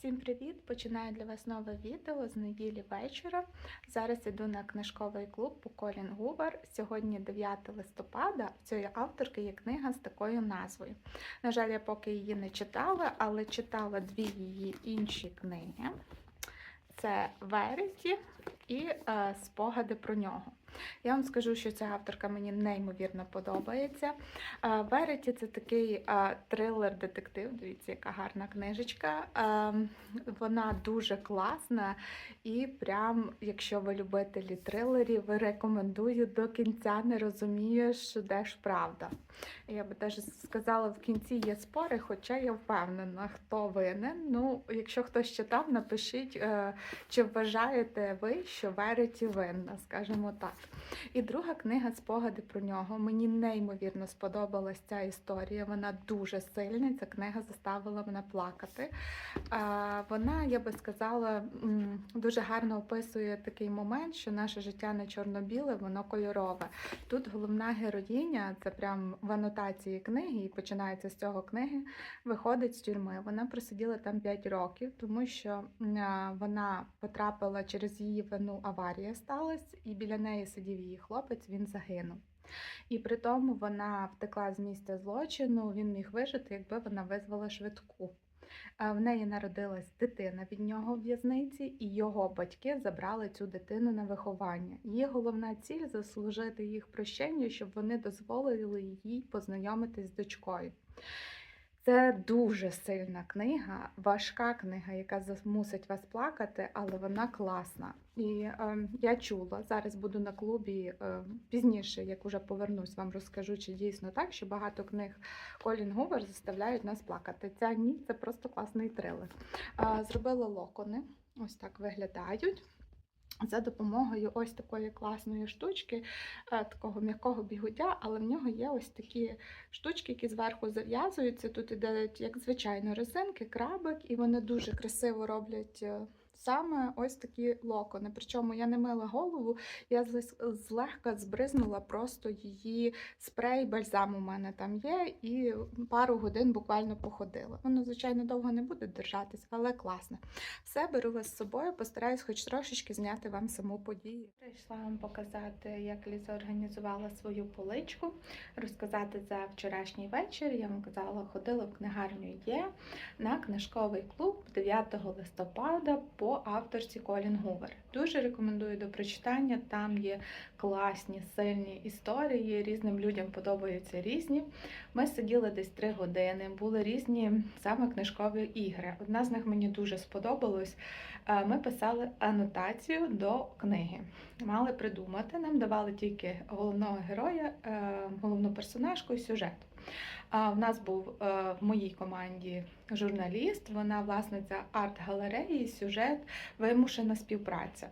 Всім привіт! Починаю для вас нове відео з неділі вечора. Зараз іду на книжковий клуб по Колін Гувер. Сьогодні 9 листопада. В цієї авторки є книга з такою назвою. На жаль, я поки її не читала, але читала дві її інші книги. Це Вереті і е, спогади про нього. Я вам скажу, що ця авторка мені неймовірно подобається. Е, Вереті це такий е, трилер-детектив. Дивіться, яка гарна книжечка. Е, Вона дуже класна. І прям, якщо ви любителі трилерів, рекомендую до кінця не розумієш, де ж правда. Я би теж сказала, в кінці є спори, хоча я впевнена, хто винен. Ну, якщо хтось читав, напишіть, е, чи вважаєте ви, що Вереті винна, скажімо так. І друга книга Спогади про нього. Мені неймовірно сподобалась ця історія. Вона дуже сильна. Ця книга заставила мене плакати. Вона, я би сказала, дуже гарно описує такий момент, що наше життя не чорно-біле, воно кольорове. Тут головна героїня, це прям в анотації книги, і починається з цього книги, виходить з тюрми. Вона просиділа там 5 років, тому що вона потрапила через її вину аварія сталася, і біля неї сидів її хлопець, він загинув. І при тому вона втекла з місця злочину, він міг вижити, якби вона визвала швидку. Е, В неї народилась дитина від нього в в'язниці, і його батьки забрали цю дитину на виховання. Її головна ціль заслужити їх прощення, щоб вони дозволили їй познайомитись з дочкою. Це дуже сильна книга, важка книга, яка змусить вас плакати, але вона класна. І е, я чула, зараз буду на клубі е, пізніше, як уже повернусь, вам розкажу, чи дійсно так, що багато книг Колін Гувер заставляють нас плакати. Ця ні, це просто класний трилер. Е, зробила локони, ось так виглядають. За допомогою ось такої класної штучки, е, такого м'якого бігудя, але в нього є ось такі штучки, які зверху зав'язуються. Тут ідуть, як звичайно, резинки, крабик, і вони дуже красиво роблять е, саме ось такі локони. Причому я не мила голову, я злегка збризнула просто її спрей, бальзам у мене там є, і пару годин буквально походила. Воно, звичайно, довго не буде держатись, але класне. Все беру вас з собою, постараюсь хоч трошечки зняти вам саму подію. Прийшла вам показати, як Ліза організувала свою поличку, розказати за вчорашній вечір. Я вам казала, ходила в книгарню є на книжковий клуб 9 листопада по авторці Колін Гувер. Дуже рекомендую до прочитання. Там є класні, сильні історії. Різним людям подобаються різні. Ми сиділи десь три години, були різні саме книжкові ігри. Одна з них мені дуже сподобалась. Е, Ми писали анотацію до книги. Мали придумати. Нам давали тільки головного героя, е, головну персонажку і сюжет. В нас був е, в моїй команді журналіст, вона власниця арт-галереї, сюжет, вимушена співпраця.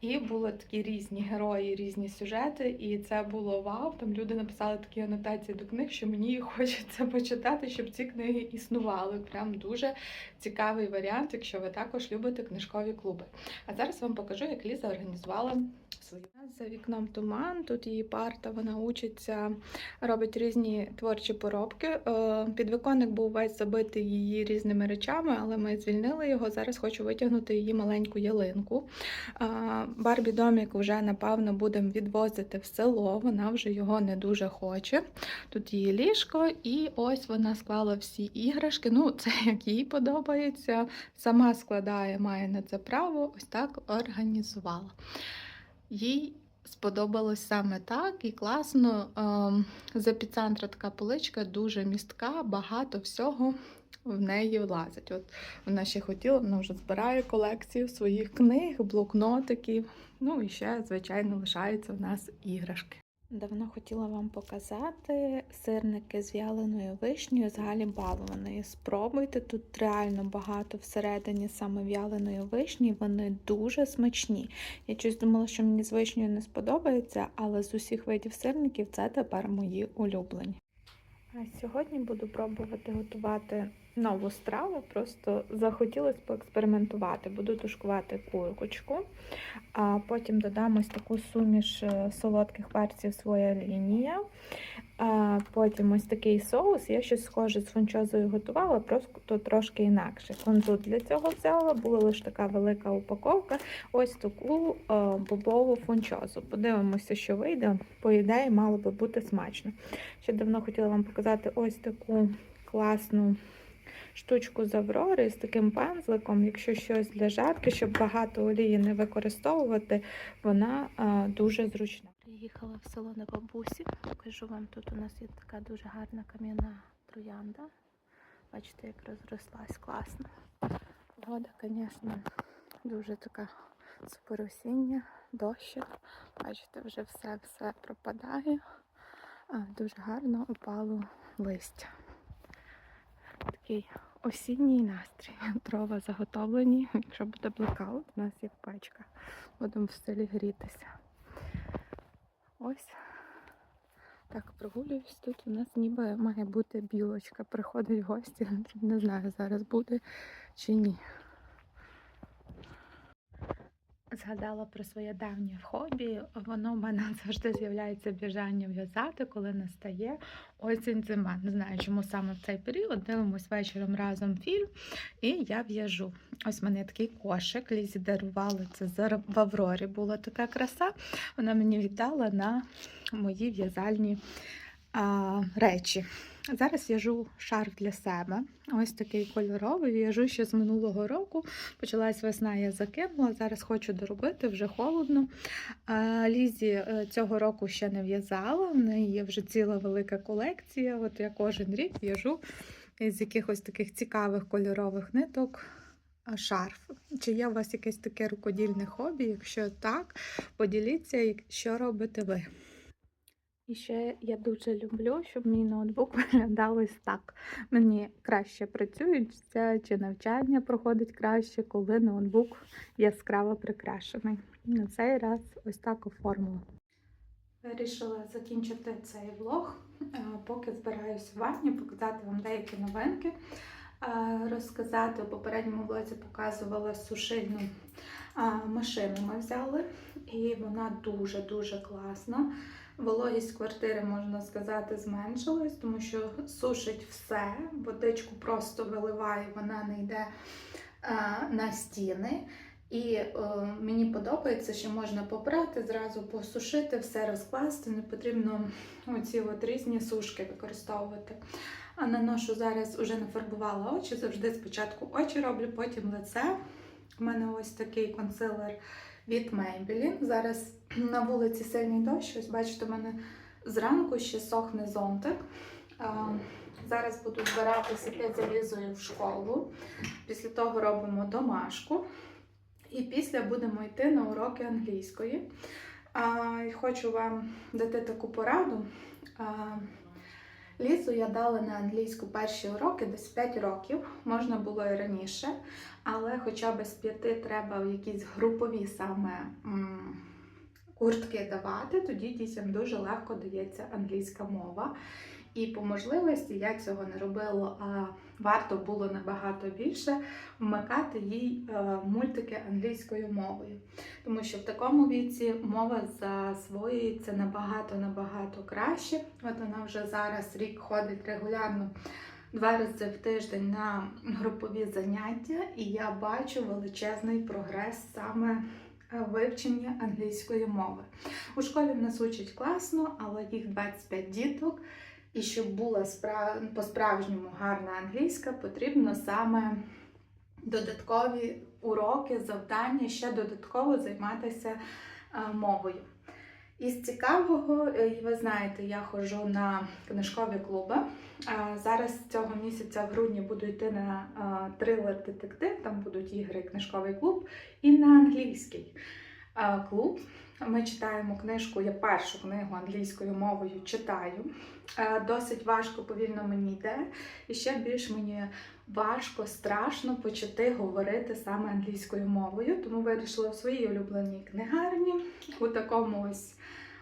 І були такі різні герої, різні сюжети, і це було вау. Там люди написали такі анотації до книг, що мені хочеться почитати, щоб ці книги існували. Прям дуже цікавий варіант, якщо ви також любите книжкові клуби. А зараз вам покажу, як Ліза організувала свою. За вікном туман, тут її парта, вона учиться, робить різні творчі поробки. Е, Підвіконник був весь забитий її різними речами, але ми звільнили його. Зараз хочу витягнути її маленьку ялинку. Е, Барбі домік вже напевно будемо відвозити в село. Вона вже його не дуже хоче. Тут її ліжко, і ось вона склала всі іграшки. Ну, це як їй подобається. Сама складає, має на це право. Ось так організувала. Їй сподобалось саме так і класно. Ем, З епіцентра така поличка дуже містка, багато всього в неї влазить. От вона ще хотіла, вона вже збирає колекцію своїх книг, блокнотиків. Ну і ще, звичайно, лишаються в нас іграшки. Давно хотіла вам показати сирники з вяленою вишнею з Галі. Спробуйте, тут реально багато всередині саме вяленої вишні, вони дуже смачні. Я щось думала, що мені з вишнею не сподобається, але з усіх видів сирників це тепер мої улюблені. Сьогодні буду пробувати готувати нову страву. Просто захотілося поекспериментувати. Буду тушкувати курочку, а потім додам ось таку суміш е, солодких перців своя лінія. Потім ось такий соус. Я щось схоже з фунчозою готувала, просто трошки інакше. Кунжут для цього взяла, була лише така велика упаковка. Ось таку а, бобову фунчозу. Подивимося, що вийде. По ідеї, мало би бути смачно. Ще давно хотіла вам показати ось таку класну штучку з Аврори з таким пензликом. Якщо щось для жарки, щоб багато олії не використовувати, вона а, дуже зручна. Приїхала в село на бабусі. Покажу вам, тут у нас є така дуже гарна кам'яна троянда. Бачите, як розрослась класно. Погода, звісно, дуже така супер осіння, дощик. Бачите, вже все-все пропадає. А, дуже гарно опало листя. Такий осінній настрій. Дрова заготовлені. Якщо буде блекаут, у нас є печка. Будемо в селі грітися. Ось так прогулююсь. Тут у нас ніби має бути білочка. Приходить гості. Не знаю, зараз буде чи ні. Згадала про своє давнє хобі. Воно в мене завжди з'являється бажання в'язати, коли настає осінь зима. Не знаю, чому саме в цей період. Дивимось вечором разом фільм, і я в'яжу. Ось в мене такий кошик. Лізі дарували це в Аврорі. Була така краса. Вона мені віддала на мої в'язальні речі. Зараз в'яжу шарф для себе. Ось такий кольоровий. В'яжу ще з минулого року. Почалась весна, я закинула. Зараз хочу доробити, вже холодно. Лізі е, цього року ще не в'язала. В неї є вже ціла велика колекція. От я кожен рік в'яжу з якихось таких цікавих кольорових ниток. Шарф. Чи є у вас якесь таке рукодільне хобі? Якщо так, поділіться, що робите ви. І ще я дуже люблю, щоб мій ноутбук виглядав ось так. Мені краще працюється, чи навчання проходить краще, коли ноутбук яскраво прикрашений. На цей раз ось так оформила. Вирішила закінчити цей влог, е, поки збираюся в ванні, показати вам деякі новинки. Е, Розказати у попередньому влозі показувала сушильну машину. Ми взяли, і вона дуже-дуже класна. Вологість квартири, можна сказати, зменшилась, тому що сушить все, водичку просто виливає, вона не йде а, на стіни. І е, мені подобається, що можна попрати, зразу посушити, все розкласти. Не потрібно оці от різні сушки використовувати. А наношу зараз уже нафарбувала очі. Завжди спочатку очі роблю, потім лице. У мене ось такий консилер від Maybelline. Зараз на вулиці сильний дощ. Ось бачите, у мене зранку ще сохне зонтик. Зараз буду збиратися п'ять залізою в школу. Після того робимо домашку. І після будемо йти на уроки англійської. Хочу вам дати таку пораду. Лізу я дала на англійську перші уроки десь 5 років, можна було і раніше, але хоча б з 5 треба якісь групові саме куртки давати, тоді дітям дуже легко дається англійська мова. І по можливості я цього не робила, а варто було набагато більше вмикати їй е, мультики англійською мовою. Тому що в такому віці мова засвоюється набагато набагато краще. От вона вже зараз рік ходить регулярно два рази в тиждень на групові заняття, і я бачу величезний прогрес саме е, вивчення англійської мови. У школі в нас учать класно, але їх 25 діток. І щоб була спра- по-справжньому гарна англійська, потрібно саме додаткові уроки, завдання, ще додатково займатися е, мовою. Із цікавого, е, ви знаєте, я ходжу на книжкові клуби. Зараз цього місяця в грудні буду йти на е, трилер детектив, там будуть ігри книжковий клуб, і на англійський е, клуб. Ми читаємо книжку, я першу книгу англійською мовою читаю. Е, Досить важко, повільно мені йде. І ще більш мені важко, страшно почати говорити саме англійською мовою. Тому вирішила в своїй улюбленій книгарні у такому ось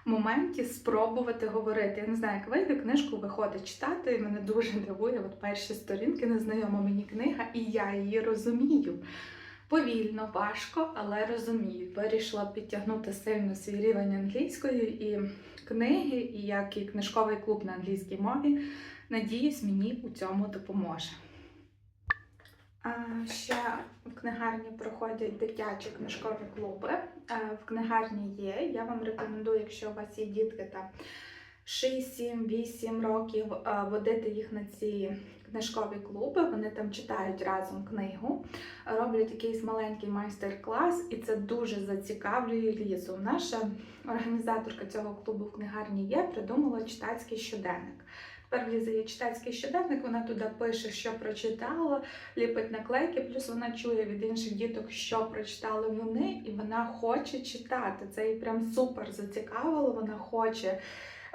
моменті спробувати говорити. Я не знаю, як вийде, книжку виходить читати, і мене дуже дивує. От перші сторінки незнайома мені книга, і я її розумію. Повільно, важко, але розумію. Вирішила підтягнути сильно свій рівень англійської і книги, і як і книжковий клуб на англійській мові. Надіюсь, мені у цьому допоможе. Ще в книгарні проходять дитячі книжкові клуби. В книгарні є. Я вам рекомендую, якщо у вас є дітки там 6, 7, 8 років, водити їх на ці книжкові клуби. Вони там читають разом книгу, роблять якийсь маленький майстер-клас, і це дуже зацікавлює лізу. Наша організаторка цього клубу в книгарні є, придумала читацький щоденник. Тепер в Лізи є читацький щоденник, вона туди пише, що прочитала, ліпить наклейки, плюс вона чує від інших діток, що прочитали вони, і вона хоче читати. Це її прям супер зацікавило. Вона хоче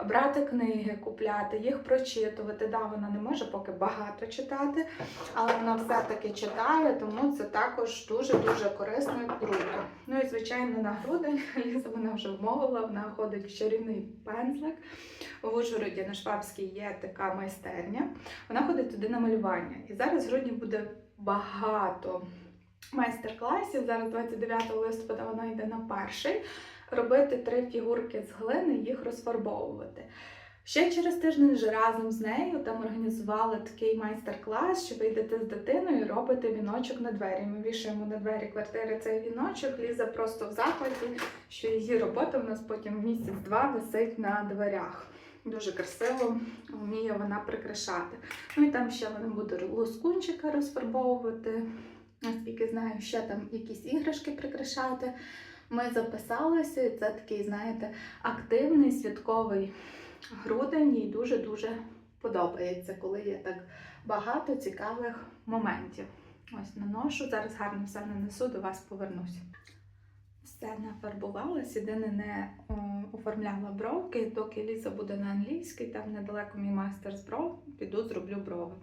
брати книги, купляти, їх прочитувати. Да, вона не може поки багато читати, але вона все-таки читає, тому це також дуже-дуже корисно і круто. Ну і звичайно, на грудень Ліза вона вже вмовила, вона ходить в чарівний пензлик. В Ужгороді на Швабській є така майстерня. Вона ходить туди на малювання. І зараз в грудні буде багато майстер-класів. Зараз 29 листопада вона йде на перший. Робити три фігурки з глини, їх розфарбовувати. Ще через тиждень вже разом з нею там організували такий майстер-клас, що ви йдете з дитиною і робите віночок на двері. Ми вішаємо на двері квартири цей віночок. Ліза просто в захваті, що її робота в нас потім місяць-два висить на дверях. Дуже красиво вміє вона прикрашати. Ну і там ще вони будуть лоскунчика розфарбовувати. Наскільки знаю, ще там якісь іграшки прикрашати. Ми записалися, і це такий, знаєте, активний святковий грудень. Їй дуже-дуже подобається, коли є так багато цікавих моментів. Ось наношу, зараз гарно все нанесу, до вас повернусь. Все нафарбувалась, єдине не о, оформляла бровки, доки Ліза буде на англійській, там недалеко мій майстер з бров, піду зроблю брови.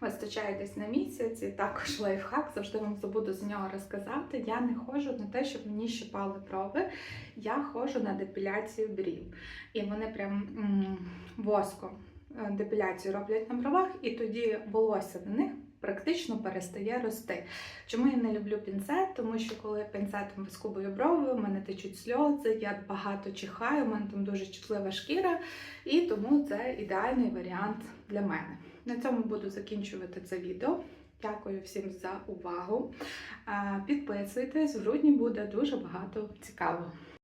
Вистачає десь на місяць, і також лайфхак, завжди вам забуду за нього розказати. Я не ходжу на те, щоб мені щипали брови, я ходжу на депіляцію брів. І вони прям м, воском е, депіляцію роблять на бровах, і тоді волосся на них практично перестає рости. Чому я не люблю пінцет? Тому що коли пінцетом вискубую брови, у мене течуть сльози, я багато чихаю, у мене там дуже чутлива шкіра, і тому це ідеальний варіант для мене. На цьому буду закінчувати це відео. Дякую всім за увагу. Підписуйтесь, в грудні буде дуже багато цікавого.